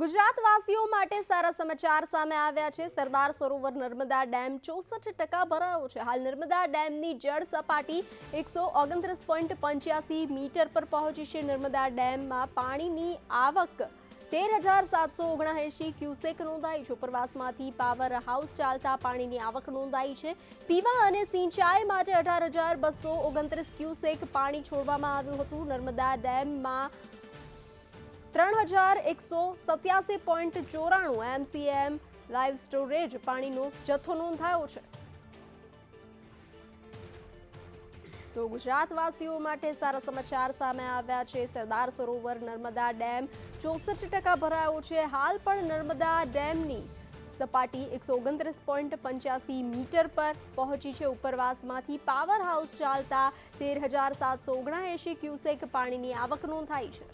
ગુજરાતવાસીઓ માટે સારા સમાચાર સામે આવ્યા છે. સરદાર સરોવર નર્મદા ડેમ ચોસઠ ટકા ભરાયો છે. હાલ નર્મદા ડેમની જળ સપાટી એકસો ઓગણત્રીસ પોઈન્ટ પંચ્યાસી મીટર પર પહોંચી છે. નર્મદા ડેમમાં પાણીની આવક તેર હજાર સાતસો ઓગણએંશી ક્યુસેક નોંધાઈ છે. ઉપરવાસમાંથી પાવર હાઉસ ચાલતા પાણીની આવક નોંધાઈ છે. પીવા અને સિંચાઈ માટે અઢાર હજાર બસો ઓગણત્રીસ ક્યુસેક પાણી છોડવામાં આવ્યું હતું. નર્મદા ડેમમાં ત્રણ હજાર એકસો સત્યાસી પોઈન્ટ ચોરાણું એમસીએમ લાઈવ સ્ટોરેજ પાણીનો જથ્થો નોંધાયો છે. તો ગુજરાતવાસીઓ માટે સારા સમાચાર સામે આવ્યા છે. સરદાર સરોવર નર્મદા ડેમ ચોસઠ ટકા ભરાયો છે. હાલ પણ નર્મદા ડેમની સપાટી એકસો ઓગણત્રીસ પોઈન્ટ પંચ્યાસી મીટર પર પહોંચી છે. ઉપરવાસમાંથી પાવર હાઉસ ચાલતા તેર હજાર સાતસો ઓગણએંશી ક્યુસેક પાણીની આવક નોંધાઈ છે.